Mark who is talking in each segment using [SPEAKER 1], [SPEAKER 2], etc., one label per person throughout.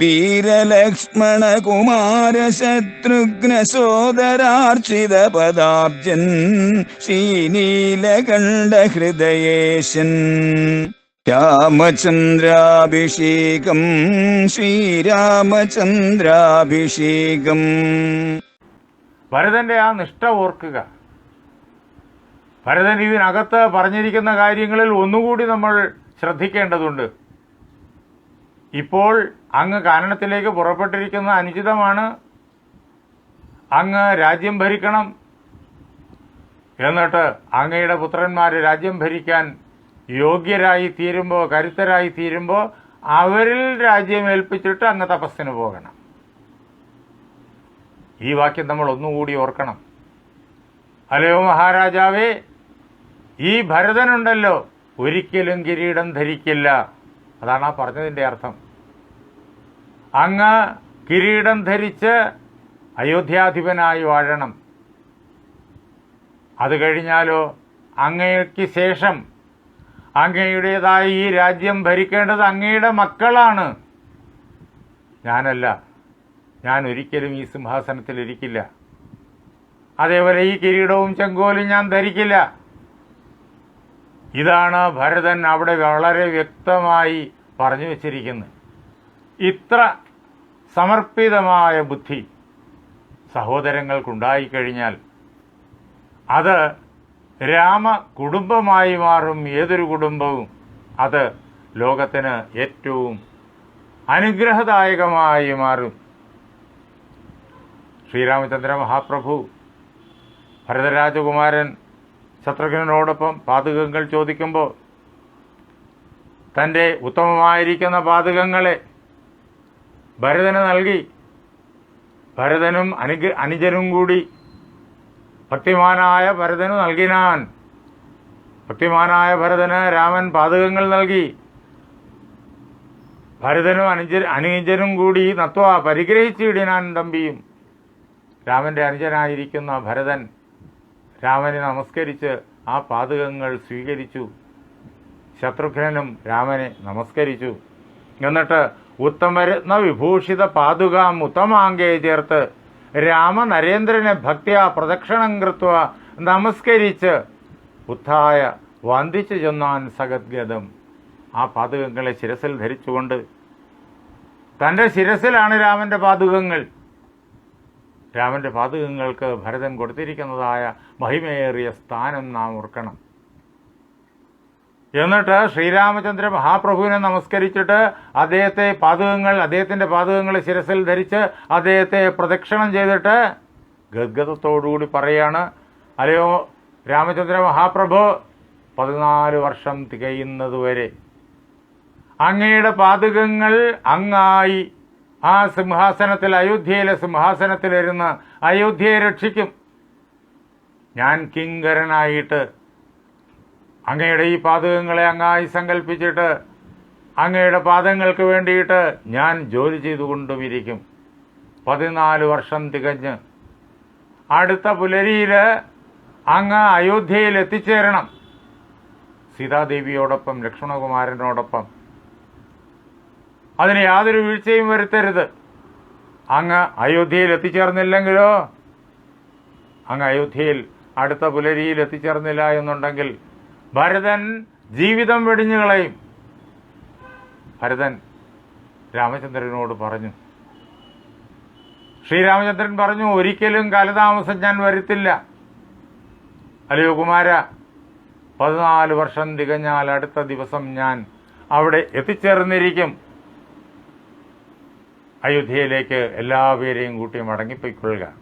[SPEAKER 1] വീരലക്ഷ്മണ കുമാര ശത്രുഘ്ന സോദരാർച്ചിത പദാബ്ജൻ ശ്രീനീലകണ്ഠ ഹൃദയേശൻ രാമചന്ദ്രാഭിഷേകം ശ്രീരാമചന്ദ്രാഭിഷേകം.
[SPEAKER 2] ഭരതന്റെ ആ നിഷ്ഠ ഓർക്കുക. ഭരതൻ ഇതിനകത്ത് പറഞ്ഞിരിക്കുന്ന കാര്യങ്ങളിൽ ഒന്നുകൂടി നമ്മൾ ശ്രദ്ധിക്കേണ്ടതുണ്ട്. ഇപ്പോൾ അങ്ങ് കാനനത്തിലേക്ക് പുറപ്പെട്ടിരിക്കുന്ന അനുചിതമാണ്. അങ്ങ് രാജ്യം ഭരിക്കണം എന്നിട്ട് അങ്ങയുടെ പുത്രന്മാർ രാജ്യം ഭരിക്കാൻ യോഗ്യരായി തീരുമ്പോൾ കരുത്തരായി തീരുമ്പോൾ അവരിൽ രാജ്യം ഏൽപ്പിച്ചിട്ട് അങ്ങ് തപസ്സിന് പോകണം. ഈ വാക്യം നമ്മൾ ഒന്നുകൂടി ഓർക്കണം. അല്ലയോ മഹാരാജാവേ ഈ ഭരതനുണ്ടല്ലോ ഒരിക്കലും കിരീടം ധരിക്കില്ല. അതാണ് ആ പറഞ്ഞതിന്റെ അർത്ഥം. അങ്ങ് കിരീടം ധരിച്ച് അയോധ്യാധിപനായി വാഴണം. അത് കഴിഞ്ഞാലോ അങ്ങയ്ക്ക് ശേഷം അങ്ങയുടേതായ ഈ രാജ്യം ഭരിക്കേണ്ടത് അങ്ങയുടെ മക്കളാണ്. ഞാനല്ല. ഞാൻ ഒരിക്കലും ഈ സിംഹാസനത്തിൽ ഇരിക്കില്ല. അതേപോലെ ഈ കിരീടവും ചെങ്കോലും ഞാൻ ധരിക്കില്ല. ഇതാണ് ഭരതൻ അവിടെ വളരെ വ്യക്തമായി പറഞ്ഞു വച്ചിരിക്കുന്നത്. ഇത്ര സമർപ്പിതമായ ബുദ്ധി സഹോദരങ്ങൾക്കുണ്ടായിക്കഴിഞ്ഞാൽ അത് രാമ കുടുംബമായി മാറും ഏതൊരു കുടുംബവും അത് ലോകത്തിന് ഏറ്റവും അനുഗ്രഹദായകമായി മാറും. ശ്രീരാമചന്ദ്ര മഹാപ്രഭു ഭരതരാജകുമാരൻ ശത്രുഘ്നോടൊപ്പം പാതകങ്ങൾ ചോദിക്കുമ്പോൾ തന്റെ ഉത്തമമായിരിക്കുന്ന പാതകങ്ങളെ ഭരതന് നൽകി. ഭരതനും അനുഗ അനുജനും കൂടി. ഭക്തിമാനായ ഭരതന് നൽകിനാൻ. ഭക്തിമാനായ ഭരതന് രാമൻ പാതകങ്ങൾ നൽകി. ഭരതനും അനുജ അനുജനും കൂടി നത്വ പരിഗ്രഹിച്ചിടിനാൻ തമ്പിയും. രാമന്റെ അനുജനായിരിക്കുന്ന ഭരതൻ രാമനെ നമസ്കരിച്ച് ആ പാതകങ്ങൾ സ്വീകരിച്ചു. ശത്രുഘ്നനും രാമനെ നമസ്കരിച്ചു. എന്നിട്ട് ഉത്തമരത്ന വിഭൂഷിത പാതുകാം ഉത്തമാങ്കേ ചേർത്ത് രാമനരേന്ദ്രനെ ഭക്തിയ പ്രദക്ഷിണം കൃത്വ നമസ്കരിച്ച് ഉത്ഥായ വന്ദിച്ചു ചെന്നാൻ സഗദ്ഗതം. ആ പാതുകങ്ങളെ ശിരസിൽ ധരിച്ചുകൊണ്ട് തന്റെ ശിരസിലാണ് രാമന്റെ പാതുകങ്ങൾ. രാമന്റെ പാതുകങ്ങൾക്ക് ഭരതൻ കൊടുത്തിരിക്കുന്നതായ മഹിമയേറിയ സ്ഥാനം നാം ഓർക്കണം. എന്നിട്ട് ശ്രീരാമചന്ദ്ര മഹാപ്രഭുവിനെ നമസ്കരിച്ചിട്ട് അദ്ദേഹത്തെ പാതകങ്ങൾ അദ്ദേഹത്തിന്റെ പാതകങ്ങൾ ശിരസിൽ ധരിച്ച് അദ്ദേഹത്തെ പ്രദക്ഷിണം ചെയ്തിട്ട് ഗദ്ഗതത്തോടുകൂടി പറയാണ് അല്ലയോ രാമചന്ദ്ര മഹാപ്രഭു പതിനാല് വർഷം തികയുന്നതുവരെ അങ്ങയുടെ പാതകങ്ങൾ അങ്ങായി ആ സിംഹാസനത്തിൽ അയോധ്യയിലെ സിംഹാസനത്തിലിരുന്ന് അയോധ്യയെ രക്ഷിക്കും. ഞാൻ കിങ്കരനായിട്ട് അങ്ങയുടെ ഈ പാതകങ്ങളെ അങ്ങായി സങ്കല്പിച്ചിട്ട് അങ്ങയുടെ പാദങ്ങൾക്ക് വേണ്ടിയിട്ട് ഞാൻ ജോലി ചെയ്തുകൊണ്ടുമിരിക്കും. പതിനാല് വർഷം തികഞ്ഞ് അടുത്ത പുലരിയിൽ അങ്ങ് അയോധ്യയിൽ എത്തിച്ചേരണം. സീതാദേവിയോടൊപ്പം ലക്ഷ്മണകുമാരനോടൊപ്പം. അതിന് യാതൊരു വീഴ്ചയും വരുത്തരുത്. അങ്ങ് അയോധ്യയിൽ എത്തിച്ചേർന്നില്ലെങ്കിലോ? അങ്ങ് അയോധ്യയിൽ അടുത്ത പുലരിയിൽ എത്തിച്ചേർന്നില്ല എന്നുണ്ടെങ്കിൽ ഭരതൻ ജീവിതം വെടിഞ്ഞു കളയും. ഭരതൻ രാമചന്ദ്രനോട് പറഞ്ഞു. ശ്രീരാമചന്ദ്രൻ പറഞ്ഞു ഒരിക്കലും കാലതാമസം ഞാൻ വരുത്തില്ല. അല്ലയോ കുമാര പതിനാല് വർഷം തികഞ്ഞാൽ അടുത്ത ദിവസം ഞാൻ അവിടെ എത്തിച്ചേർന്നിരിക്കും. അയോധ്യയിലേക്ക് എല്ലാവരെയും കൂട്ടി മടങ്ങിപ്പോയിക്കൊള്ളുക.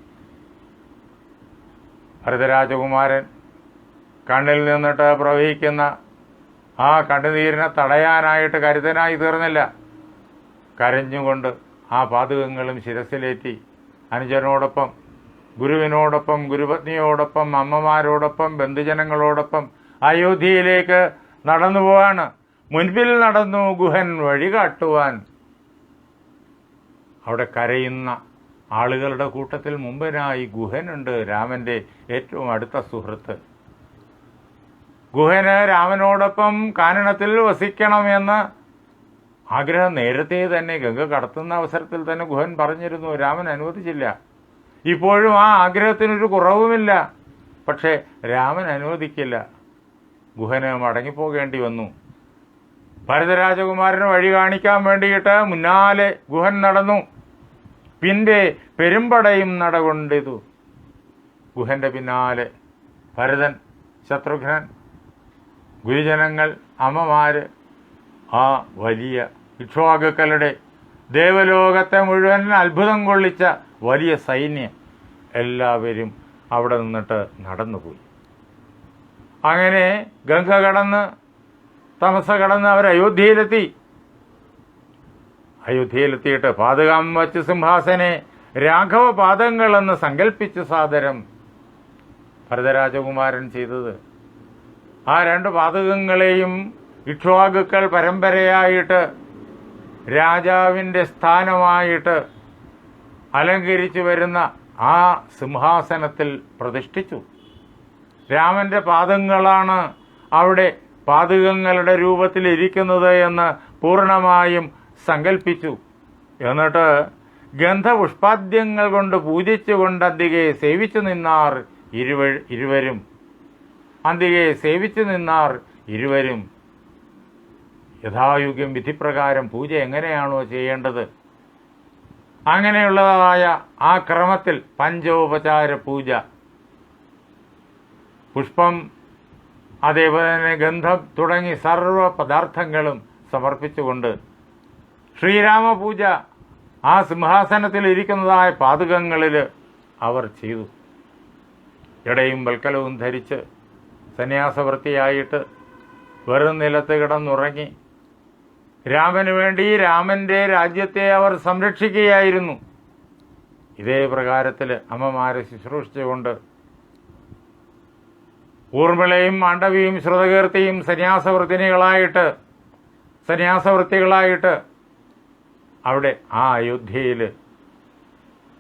[SPEAKER 2] ഭരതരാജകുമാരൻ കണ്ണിൽ നിന്നിട്ട് പ്രവഹിക്കുന്ന ആ കണ്ണുനീരിനെ തടയാനായിട്ട് കരുതനായി തീർന്നില്ല. കരഞ്ഞുകൊണ്ട് ആ പാതകങ്ങളും ശിരസിലേറ്റി അനുജനോടൊപ്പം ഗുരുവിനോടൊപ്പം ഗുരുപത്നിയോടൊപ്പം അമ്മമാരോടൊപ്പം ബന്ധുജനങ്ങളോടൊപ്പം അയോധ്യയിലേക്ക് നടന്നു പോവാണ്. മുൻപിൽ നടന്നു ഗുഹൻ വഴി കാട്ടുവാൻ. അവിടെ കരയുന്ന ആളുകളുടെ കൂട്ടത്തിൽ മുമ്പനായി ഗുഹനുണ്ട് രാമന്റെ ഏറ്റവും അടുത്ത സുഹൃത്ത്. ഗുഹന് രാമനോടൊപ്പം കാനനത്തിൽ വസിക്കണമെന്ന് ആഗ്രഹം നേരത്തെ തന്നെ ഗംഗ കടത്തുന്ന അവസരത്തിൽ തന്നെ ഗുഹൻ പറഞ്ഞിരുന്നു രാമൻ അനുവദിച്ചില്ല. ഇപ്പോഴും ആ ആഗ്രഹത്തിനൊരു കുറവുമില്ല. പക്ഷേ രാമൻ അനുവദിക്കില്ല. ഗുഹന് മടങ്ങിപ്പോകേണ്ടി വന്നു. ഭരതരാജകുമാരന് വഴി കാണിക്കാൻ വേണ്ടിയിട്ട് മുന്നാലെ ഗുഹൻ നടന്നു. പിന്നെ പെരുമ്പടയും നടകൊണ്ടിതു. ഗുഹന്റെ പിന്നാലെ ഭരതൻ ശത്രുഘ്നൻ ഗുരുജനങ്ങൾ അമ്മമാർ ആ വലിയ ഇക്ഷ്വാകുക്കളുടെ ദേവലോകത്തെ മുഴുവൻ അത്ഭുതം കൊള്ളിച്ച വലിയ സൈന്യം എല്ലാവരും അവിടെ നിന്നിട്ട് നടന്നുപോയി. അങ്ങനെ ഗംഗ കടന്ന് തമസ കടന്ന് അവർ അയോധ്യയിലെത്തി. അയോധ്യയിലെത്തിയിട്ട് പാതകം വച്ച് സിംഹാസനെ രാഘവ പാദങ്ങളെന്ന് സങ്കല്പിച്ച് സാദരം ഭരതരാജകുമാരൻ ചെയ്തത് ആ രണ്ട് വാതകങ്ങളെയും ഇക്ഷ്വാകുക്കൾ പരമ്പരയായിട്ട് രാജാവിന്റെ സ്ഥാനമായിട്ട് അലങ്കരിച്ചു വരുന്ന ആ സിംഹാസനത്തിൽ പ്രതിഷ്ഠിച്ചു. രാമന്റെ പാദങ്ങളാണ് അവിടെ പാതകങ്ങളുടെ രൂപത്തിൽ ഇരിക്കുന്നത് എന്ന് പൂർണമായും സങ്കല്പിച്ചു എന്നിട്ട് ഗന്ധപുഷ്പാദ്യങ്ങൾ കൊണ്ട് പൂജിച്ചുകൊണ്ട് അധികയെ സേവിച്ചു നിന്നാർ ഇരുവ ഇരുവരും. അന്തികെ സേവിച്ചു നിന്നാർ ഇരുവരും. യഥായുഗ്യം വിധിപ്രകാരം പൂജ എങ്ങനെയാണോ ചെയ്യേണ്ടത്? അങ്ങനെയുള്ളതായ ആ ക്രമത്തിൽ പഞ്ചോപചാര പൂജ. പുഷ്പം അതേപോലെ തന്നെ ഗന്ധം തുടങ്ങി സർവ പദാർത്ഥങ്ങളും സമർപ്പിച്ചുകൊണ്ട് ശ്രീരാമ പൂജ ആ സിംഹാസനത്തിൽ ഇരിക്കുന്നതായ പാതകങ്ങളിൽ അവർ ചെയ്തു. ഇടയും വൽക്കലവും ധരിച്ച് സന്യാസവൃത്തിയായിട്ട് വെറും നിലത്ത് കിടന്നുറങ്ങി. രാമന് വേണ്ടി രാമന്റെ രാജ്യത്തെ അവർ സംരക്ഷിക്കുകയായിരുന്നു. ഇതേ പ്രകാരത്തിൽ അമ്മമാരെ ശുശ്രൂഷിച്ചുകൊണ്ട് ഊർമിളയും മാണ്ഡവിയും ശ്രുതകീർത്തിയും സന്യാസവൃത്തിനികളായിട്ട് സന്യാസവൃത്തികളായിട്ട് അവിടെ ആ അയോധ്യയിൽ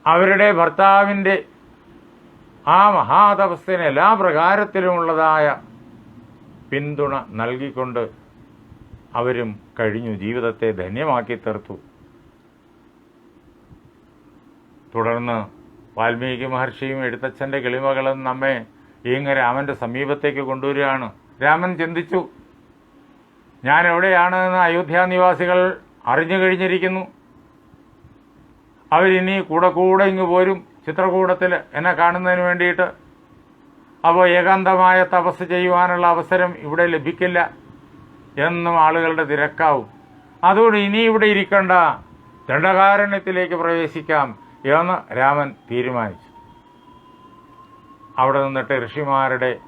[SPEAKER 2] അവരുടെ ഭർത്താവിന്റെ ആ മഹാതപസ്സിന് എല്ലാ പ്രകാരത്തിലുമുള്ളതായ പിന്തുണ നൽകിക്കൊണ്ട് അവരും കഴിഞ്ഞു. ജീവിതത്തെ ധന്യമാക്കി തീർത്തു. തുടർന്ന് വാൽമീകി മഹർഷിയും എഴുത്തച്ഛന്റെ കിളിമകളും നമ്മെ ഈങ്ങ രാമന്റെ സമീപത്തേക്ക് കൊണ്ടുവരികയാണ്. രാമൻ ചിന്തിച്ചു ഞാൻ എവിടെയാണ് എന്ന് അയോധ്യ നിവാസികൾ അറിഞ്ഞു കഴിഞ്ഞിരിക്കുന്നു. അവരിനി കൂടെ കൂടെ ഇങ്ങ് പോരും. ചിത്രകൂടത്തിൽ എന്നെ കാണുന്നതിന് വേണ്ടിയിട്ട് അപ്പോൾ ഏകാന്തമായ തപസ് ചെയ്യുവാനുള്ള അവസരം ഇവിടെ ലഭിക്കില്ല എന്നും ആളുകളുടെ തിരക്കാവും. അതുകൊണ്ട് ഇനി ഇവിടെ ഇരിക്കേണ്ട. ദണ്ഡകാരണ്യത്തിലേക്ക് പ്രവേശിക്കാം എന്ന് രാമൻ തീരുമാനിച്ചു. അവിടെ നിന്നിട്ട് ഋഷിമാരുടെ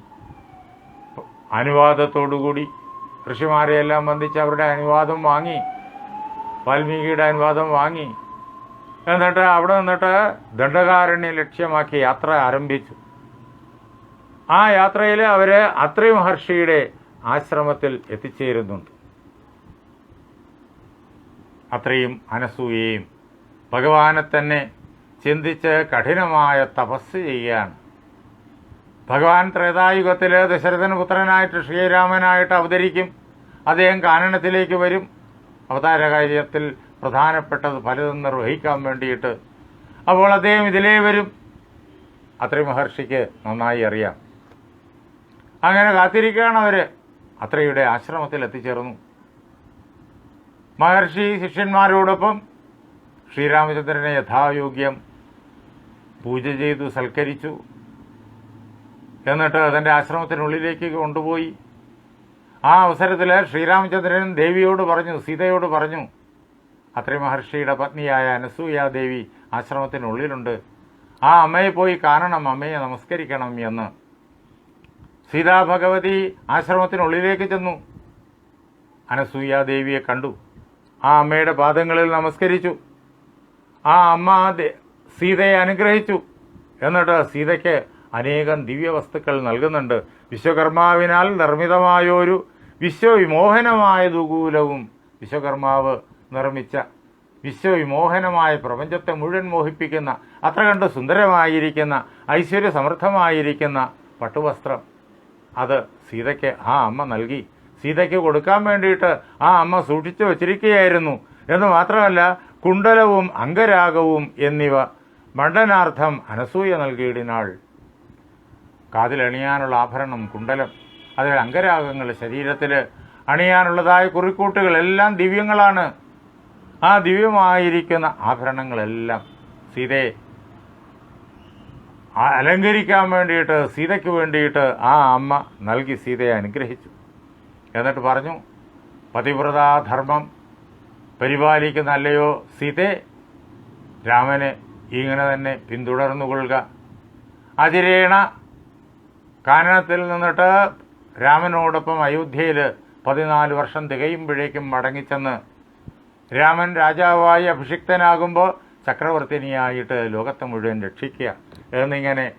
[SPEAKER 2] അനുവാദത്തോടുകൂടി ഋഷിമാരെയെല്ലാം ബന്ധിച്ച് അവരുടെ അനുവാദം വാങ്ങി വാൽമീകിയുടെ അനുവാദം വാങ്ങി എന്നിട്ട് അവിടെ നിന്നിട്ട് ദണ്ഡകാരണ്യ ലക്ഷ്യമാക്കി യാത്ര ആരംഭിച്ചു. ആ യാത്രയിൽ അവർ അത്രി മഹർഷിയുടെ ആശ്രമത്തിൽ എത്തിച്ചേരുന്നുണ്ട്. അത്രയും അനസൂയയും ഭഗവാനെ തന്നെ ചിന്തിച്ച് കഠിനമായ തപസ് ചെയ്യുകയാണ് ഭഗവാൻ ത്രേതായുഗത്തിൽ ദശരഥൻ പുത്രനായിട്ട് ശ്രീരാമനായിട്ട് അവതരിക്കും. അദ്ദേഹം കാനനത്തിലേക്ക് വരും. അവതാര കാര്യത്തിൽ പ്രധാനപ്പെട്ടത് പലതും നിർവഹിക്കാൻ വേണ്ടിയിട്ട്. അപ്പോൾ അദ്ദേഹം ഇതിലേ വരും. അത്രയും മഹർഷിക്ക് നന്നായി അറിയാം. അങ്ങനെ കാത്തിരിക്കുകയാണ് അവർ അത്രയുടെ ആശ്രമത്തിൽ എത്തിച്ചേർന്നു. മഹർഷി ശിഷ്യന്മാരോടൊപ്പം ശ്രീരാമചന്ദ്രനെ യഥായോഗ്യം പൂജ ചെയ്തു സൽക്കരിച്ചു. എന്നിട്ട് തന്റെ ആശ്രമത്തിനുള്ളിലേക്ക് കൊണ്ടുപോയി. ആ അവസരത്തിൽ ശ്രീരാമചന്ദ്രൻ ദേവിയോട് പറഞ്ഞു സീതയോട് പറഞ്ഞു അത്രി മഹർഷിയുടെ പത്നിയായ അനസൂയാദേവി ആശ്രമത്തിനുള്ളിലുണ്ട്. ആ അമ്മയെ പോയി കാണണം അമ്മയെ നമസ്കരിക്കണം എന്ന്. സീതാ ഭഗവതി ആശ്രമത്തിനുള്ളിലേക്ക് ചെന്നു. അനസൂയാദേവിയെ കണ്ടു. ആ അമ്മയുടെ പാദങ്ങളിൽ നമസ്കരിച്ചു. ആ അമ്മ സീതയെ അനുഗ്രഹിച്ചു. എന്നിട്ട് സീതയ്ക്ക് അനേകം ദിവ്യവസ്തുക്കൾ നൽകുന്നുണ്ട്. വിശ്വകർമാവിനാൽ നിർമ്മിതമായൊരു വിശ്വവിമോഹനമായ ദുകൂലവും വിശ്വകർമാവ് നിർമ്മിച്ച വിശ്വവിമോഹനമായ പ്രപഞ്ചത്തെ മുഴുവൻ മോഹിപ്പിക്കുന്ന അത്ര കണ്ട് സുന്ദരമായിരിക്കുന്ന ഐശ്വര്യ സമൃദ്ധമായിരിക്കുന്ന പട്ടുവസ്ത്രം. അത് സീതയ്ക്ക് ആ അമ്മ നൽകി. സീതയ്ക്ക് കൊടുക്കാൻ വേണ്ടിയിട്ട് ആ അമ്മ സൂക്ഷിച്ചു വച്ചിരിക്കുകയായിരുന്നു. എന്ന് മാത്രമല്ല കുണ്ടലവും അംഗരാഗവും എന്നിവ മണ്ഡനാർത്ഥം അനസൂയ നൽകിയിടിനാൾ. കാതിലണിയാനുള്ള ആഭരണം കുണ്ടലം അതിൽ അംഗരാഗങ്ങൾ ശരീരത്തിൽ അണിയാനുള്ളതായ കുറിക്കൂട്ടുകളെല്ലാം ദിവ്യങ്ങളാണ്. ആ ദിവ്യമായിരിക്കുന്ന ആഭരണങ്ങളെല്ലാം സീതയെ അലങ്കരിക്കാൻ വേണ്ടിയിട്ട് സീതയ്ക്ക് വേണ്ടിയിട്ട് ആ അമ്മ നൽകി സീതയെ അനുഗ്രഹിച്ചു. എന്നിട്ട് പറഞ്ഞു പതിവ്രതാധർമ്മം പരിപാലിക്കുന്ന അല്ലയോ സീതേ? രാമനെ ഇങ്ങനെ തന്നെ പിന്തുടർന്നു കൊള്ളുക. അതിരേണ കാനനത്തിൽ നിന്നിട്ട് രാമനോടൊപ്പം അയോധ്യയിൽ പതിനാല് വർഷം തികയുമ്പോഴേക്കും മടങ്ങിച്ചെന്ന് രാമൻ രാജാവായി അഭിഷിക്തനാകുമ്പോൾ ചക്രവർത്തിനിയായിട്ട് ലോകത്തെ മുഴുവൻ രക്ഷിക്കുക. എന്നിങ്ങനെ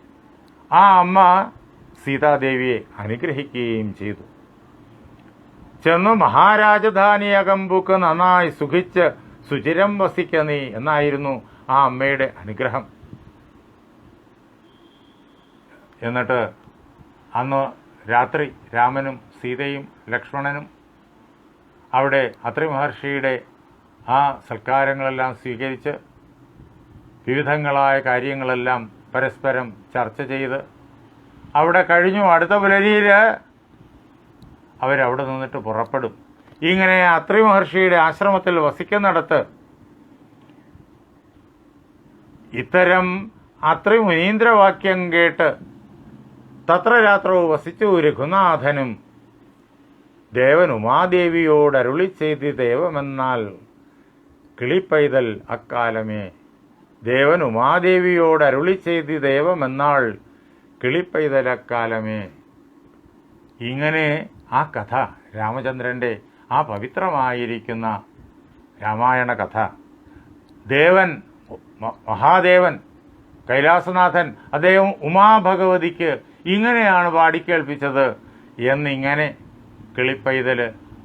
[SPEAKER 2] ആ അമ്മ സീതാദേവിയെ അനുഗ്രഹിക്കുകയും ചെയ്തു. ചെന്നു മഹാരാജധാനിയകമ്പുക്ക് നന്നായി സുഖിച്ച് സുചിരം വസിക്ക നീ എന്നായിരുന്നു ആ അമ്മയുടെ അനുഗ്രഹം. എന്നിട്ട് അന്ന് രാത്രി രാമനും സീതയും ലക്ഷ്മണനും അവിടെ അത്രി മഹർഷിയുടെ ആ സൽക്കാരങ്ങളെല്ലാം സ്വീകരിച്ച് വിവിധങ്ങളായ കാര്യങ്ങളെല്ലാം പരസ്പരം ചർച്ച ചെയ്ത് അവിടെ കഴിഞ്ഞു. അടുത്ത പുലരിയിൽ അവരവിടെ നിന്നിട്ട് പുറപ്പെടും. ഇങ്ങനെ അത്രി മഹർഷിയുടെ ആശ്രമത്തിൽ വസിക്കുന്നിടത്ത് ഇത്തരം അത്രി മുനീന്ദ്രവാക്യം കേട്ട് തത്ര രാത്രവും വസിച്ചു രഘുനാഥനും ദേവൻ ഉമാദേവിയോട് ചെയ്തി ദേവമെന്നാൽ കിളിപ്പൈതൽ അക്കാലമേ. ദേവൻ ഉമാദേവിയോട് അരുളി ചെയ്ത് ദേവമെന്നാൾ കിളിപ്പൈതൽ അക്കാലമേ. ഇങ്ങനെ ആ കഥ രാമചന്ദ്രന്റെ ആ പവിത്രമായിരിക്കുന്ന രാമായണ കഥ. ദേവൻ മഹാദേവൻ കൈലാസനാഥൻ അദ്ദേഹം ഉമാഭഗവതിക്ക് ഇങ്ങനെയാണ് പാടിക്കേൾപ്പിച്ചത് എന്നിങ്ങനെ കിളിപ്പൈതൽ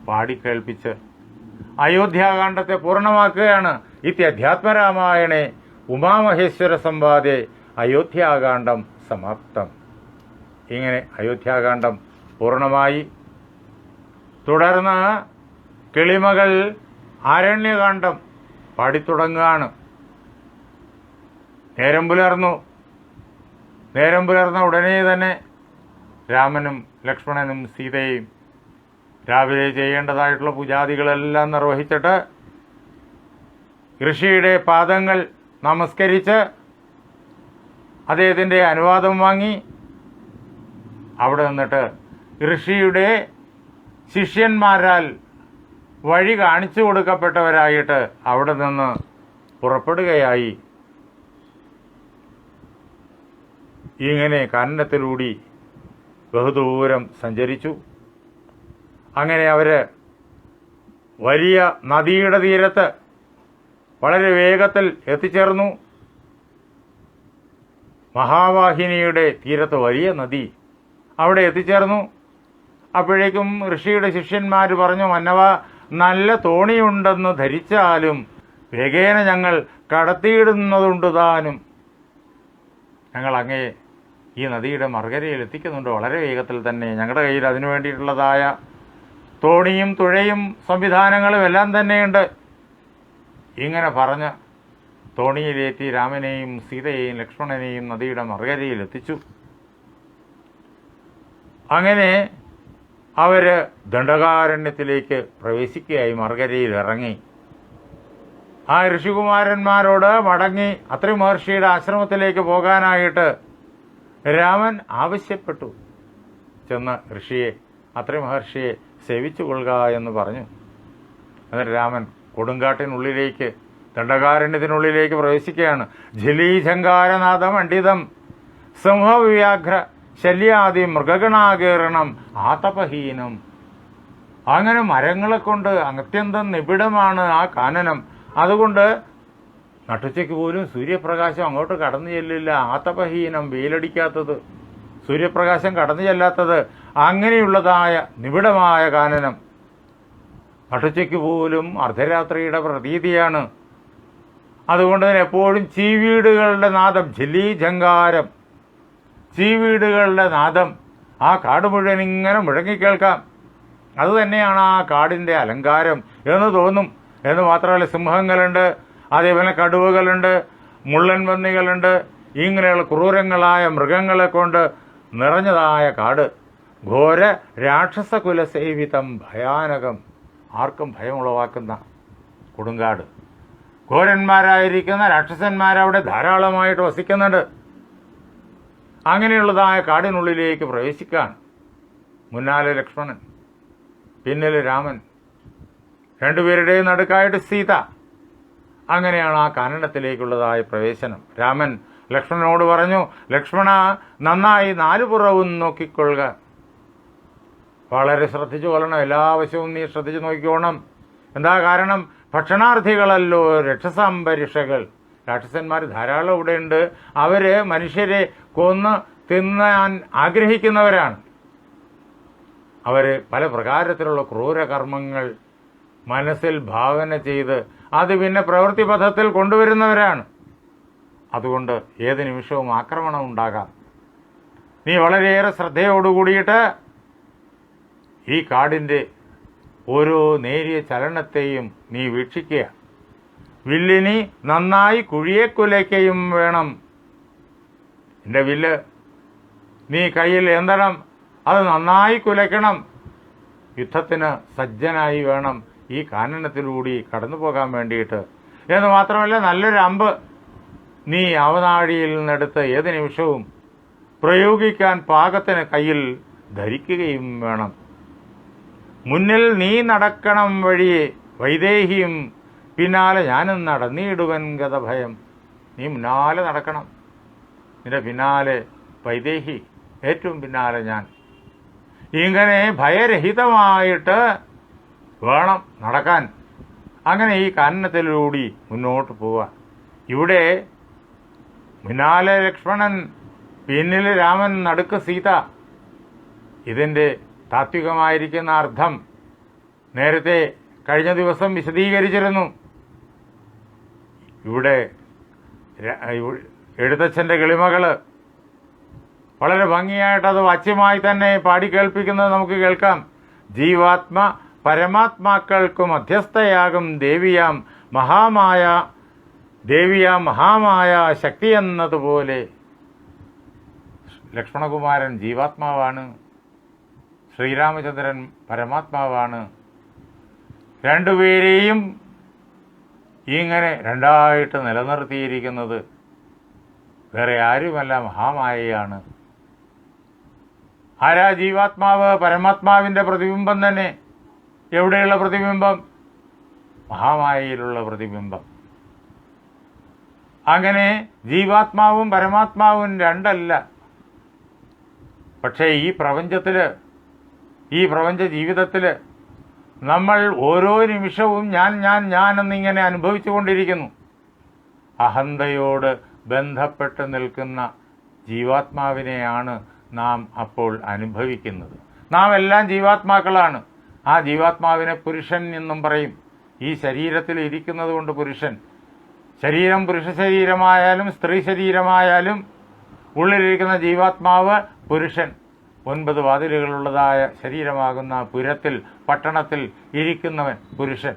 [SPEAKER 2] പാടിക്കേൾപ്പിച്ച് അയോധ്യാകാന്ഡത്തെ പൂർണമാക്കുകയാണ്. ഇത്യധ്യാത്മരാമായണേ ഉമാമഹേശ്വര സംവാദേ. അയോധ്യാകാന്ഡം സമാപ്തം. ഇങ്ങനെ അയോധ്യാകാന്ഡം പൂർണമായി. തുടർന്ന് കിളിമകൾ ആരണ്യകാന്ഡം പാടിത്തുടങ്ങുകയാണ്. നേരം പുലർന്നു. നേരം പുലർന്ന ഉടനെ തന്നെ രാമനും ലക്ഷ്മണനും സീതയും രാവിലെ ചെയ്യേണ്ടതായിട്ടുള്ള പൂജാദികളെല്ലാം നിർവഹിച്ചിട്ട് ഋഷിയുടെ പാദങ്ങൾ നമസ്കരിച്ച് അദ്ദേഹത്തിന്റെ അനുവാദം വാങ്ങി അവിടെ നിന്നിട്ട് ഋഷിയുടെ ശിഷ്യന്മാരാൽ വഴി കാണിച്ചു കൊടുക്കപ്പെട്ടവരായിട്ട് അവിടെ നിന്ന് പുറപ്പെടുകയായി. ഇങ്ങനെ കാനനത്തിലൂടി ബഹുദൂരം സഞ്ചരിച്ചു. അങ്ങനെ അവർ വലിയ നദിയുടെ തീരത്ത് വളരെ വേഗത്തിൽ എത്തിച്ചേർന്നു. മഹാവാഹിനിയുടെ തീരത്ത് വലിയ നദി അവിടെ എത്തിച്ചേർന്നു. അപ്പോഴേക്കും ഋഷിയുടെ ശിഷ്യന്മാർ പറഞ്ഞു മന്നവ നല്ല തോണിയുണ്ടെന്ന് ധരിച്ചാലും വേഗേന ഞങ്ങൾ കടത്തിയിടുന്നതുണ്ട് താനും ഞങ്ങൾ അങ്ങേ ഈ നദിയുടെ മറുകരയിൽ എത്തിക്കുന്നുണ്ട്. വളരെ വേഗത്തിൽ തന്നെ ഞങ്ങളുടെ കയ്യിൽ അതിനു വേണ്ടിയിട്ടുള്ളതായ തോണിയും തുഴയും സംവിധാനങ്ങളും എല്ലാം തന്നെയുണ്ട്. ഇങ്ങനെ പറഞ്ഞ് തോണിയിലേറ്റി രാമനെയും സീതയെയും ലക്ഷ്മണനെയും നദിയുടെ മറുകരയിൽ എത്തിച്ചു. അങ്ങനെ അവർ ദണ്ഡകാരണ്യത്തിലേക്ക് പ്രവേശിക്കുകയായി മറുകരയിൽ ഇറങ്ങി. ആ ഋഷികുമാരന്മാരോട് മടങ്ങി അത്രി മഹർഷിയുടെ ആശ്രമത്തിലേക്ക് പോകാനായിട്ട് രാമൻ ആവശ്യപ്പെട്ടു. ചെന്ന് ഋഷിയെ അത്രി മഹർഷിയെ സേവിച്ചു കൊള്ളുക എന്ന് പറഞ്ഞു. എന്നിട്ട് രാമൻ കൊടുങ്കാട്ടിനുള്ളിലേക്ക് ദണ്ഡകാരണ്യത്തിനുള്ളിലേക്ക് പ്രവേശിക്കുകയാണ്. ജലീശങ്കാരനാഥ മണ്ഡിതം സിംഹവ്യാഘ്ര ശല്യാദി മൃഗഗണാകീർണം ആതപഹീനം. അങ്ങനെ മരങ്ങളെ കൊണ്ട് അത്യന്തം നിബിഡമാണ് ആ കാനനം അതുകൊണ്ട് നട്ടുച്ചയ്ക്ക് പോലും സൂര്യപ്രകാശം അങ്ങോട്ട് കടന്നു ചെല്ലില്ല. ആത്തപഹീനം വെയിലടിക്കാത്തത്. സൂര്യപ്രകാശം കടന്നു ചെല്ലാത്തത് അങ്ങനെയുള്ളതായ നിബിഡമായ കാനനം നട്ടുച്ചയ്ക്ക് പോലും അർദ്ധരാത്രിയുടെ പ്രതീതിയാണ്. അതുകൊണ്ട് തന്നെ എപ്പോഴും ചീവീടുകളുടെ നാദം ജലീ ജങ്കാരം ചീവീടുകളുടെ നാദം ആ കാട് മുഴുവൻ ഇങ്ങനെ മുഴങ്ങിക്കേൾക്കാം. അത് തന്നെയാണ് ആ കാടിന്റെ അലങ്കാരം എന്ന് തോന്നും. എന്ന് മാത്രമല്ല സിംഹങ്ങളുണ്ട് അതേപോലെ കടുവകളുണ്ട് മുള്ളൻ പന്നികളുണ്ട് ഇങ്ങനെയുള്ള ക്രൂരങ്ങളായ മൃഗങ്ങളെ കൊണ്ട് നിറഞ്ഞതായ കാട്. ഘോര രാക്ഷസകുല സേവിതം ഭയാനകം. ആർക്കും ഭയമുളവാക്കുന്ന കൊടുങ്കാട്. ഘോരന്മാരായിരിക്കുന്ന രാക്ഷസന്മാരവിടെ ധാരാളമായിട്ട് വസിക്കുന്നുണ്ട്. അങ്ങനെയുള്ളതായ കാടിനുള്ളിലേക്ക് പ്രവേശിക്കാൻ മുന്നാലെ ലക്ഷ്മണൻ പിന്നിൽ രാമൻ രണ്ടുപേരുടെയും നടുക്കായിട്ട് സീത. അങ്ങനെയാണ് ആ കാനനത്തിലേക്കുള്ളതായ പ്രവേശനം. രാമൻ ലക്ഷ്മണനോട് പറഞ്ഞു ലക്ഷ്മണ നന്നായി നാലു പുറവും നോക്കിക്കൊള്ളുക. വളരെ ശ്രദ്ധിച്ചു കൊള്ളണം. എല്ലാ വശവും നീ ശ്രദ്ധിച്ചു നോക്കിക്കോണം. എന്താ കാരണം? ഭക്ഷണാർത്ഥികളല്ലോ രക്ഷസംപരീക്ഷകൾ രാക്ഷസന്മാർ ധാരാളം ഇവിടെയുണ്ട് അവർ മനുഷ്യരെ കൊന്ന് തിന്നാൻ ആഗ്രഹിക്കുന്നവരാണ്. അവർ പല പ്രകാരത്തിലുള്ള ക്രൂരകർമ്മങ്ങൾ മനസ്സിൽ ഭാവന ചെയ്ത് അത് പിന്നെ പ്രവൃത്തി പഥത്തിൽ കൊണ്ടുവരുന്നവരാണ്. അതുകൊണ്ട് ഏത് നിമിഷവും ആക്രമണം ഉണ്ടാകാം. നീ വളരെയേറെ ശ്രദ്ധയോടുകൂടിയിട്ട് ഈ കാടിന്റെ ഓരോ നേരിയ ചലനത്തെയും നീ വീക്ഷിക്കുക. വില്ലിനി നന്നായി കുഴിയെ കുലയ്ക്കുകയും വേണം. എന്റെ വില്ല് നീ കയ്യിൽ എന്തണം? അത് നന്നായി കുലയ്ക്കണം. യുദ്ധത്തിന് സജ്ജനായി വേണം ഈ കാനനത്തിലൂടി കടന്നു പോകാൻ വേണ്ടിയിട്ട്. എന്ന് മാത്രമല്ല നല്ലൊരു അമ്പ് നീ അവനാഴിയിൽ നിന്നെടുത്ത് ഏത് നിമിഷവും പ്രയോഗിക്കാൻ പാകത്തിന് കയ്യിൽ ധരിക്കുകയും വേണം. മുന്നിൽ നീ നടക്കണം വഴി വൈദേഹിയും പിന്നാലെ ഞാനും നടന്നിടുവൻ ഗതഭയം. നീ മുന്നാലെ നടക്കണം. നിന്റെ പിന്നാലെ വൈദേഹി ഏറ്റവും പിന്നാലെ ഞാൻ. ഇങ്ങനെ ഭയരഹിതമായിട്ട് വേണം നടക്കാൻ. അങ്ങനെ ഈ കാനനത്തിലൂടി മുന്നോട്ട് പോവുക ഇവിടെ മുന്നാലെ ലക്ഷ്മണൻ പിന്നിൽ രാമൻ നടുക്ക് സീത. ഇതിന്റെ താത്വികമായിരിക്കുന്ന അർത്ഥം നേരത്തെ കഴിഞ്ഞ ദിവസം വിശദീകരിച്ചിരുന്നു. ഇവിടെ എഴുത്തച്ഛന്റെ കിളിമകൾ വളരെ ഭംഗിയായിട്ട് അത് വാച്യമായി തന്നെ പാടിക്കേൾപ്പിക്കുന്നത് നമുക്ക് കേൾക്കാം. ജീവാത്മ പരമാത്മാക്കൾക്ക് മധ്യസ്ഥയാകും ദേവിയാം മഹാമായ ദേവിയാം മഹാമായ ശക്തി എന്നതുപോലെ ലക്ഷ്മണകുമാരൻ ജീവാത്മാവാണ് ശ്രീരാമചന്ദ്രൻ പരമാത്മാവാണ്. രണ്ടുപേരെയും ഇങ്ങനെ രണ്ടായിട്ട് നിലനിർത്തിയിരിക്കുന്നത് വേറെ ആരുമല്ല മഹാമായയാണ്. ആരാ ജീവാത്മാവ്? പരമാത്മാവിന്റെ പ്രതിബിംബം തന്നെ. എവിടെയുള്ള പ്രതിബിംബം? മഹാമായയിലുള്ള പ്രതിബിംബം. അങ്ങനെ ജീവാത്മാവും പരമാത്മാവും രണ്ടല്ല. പക്ഷേ ഈ പ്രപഞ്ചത്തിൽ ഈ പ്രപഞ്ച ജീവിതത്തിൽ നമ്മൾ ഓരോ നിമിഷവും ഞാൻ ഞാൻ ഞാൻ എന്നിങ്ങനെ അനുഭവിച്ചു കൊണ്ടിരിക്കുന്നു. അഹന്തയോട് ബന്ധപ്പെട്ട് നിൽക്കുന്ന ജീവാത്മാവിനെയാണ് നാം അപ്പോൾ അനുഭവിക്കുന്നത്. നാം എല്ലാം ജീവാത്മാക്കളാണ്. ആ ജീവാത്മാവിനെ പുരുഷൻ എന്നും പറയും. ഈ ശരീരത്തിൽ ഇരിക്കുന്നത് കൊണ്ട് പുരുഷൻ ശരീരം പുരുഷ ശരീരമായാലും സ്ത്രീ ശരീരമായാലും ഉള്ളിലിരിക്കുന്ന ജീവാത്മാവ് പുരുഷൻ. ഒൻപത് വാതിലുകളുള്ളതായ ശരീരമാകുന്ന പുരത്തിൽ പട്ടണത്തിൽ ഇരിക്കുന്നവൻ പുരുഷൻ.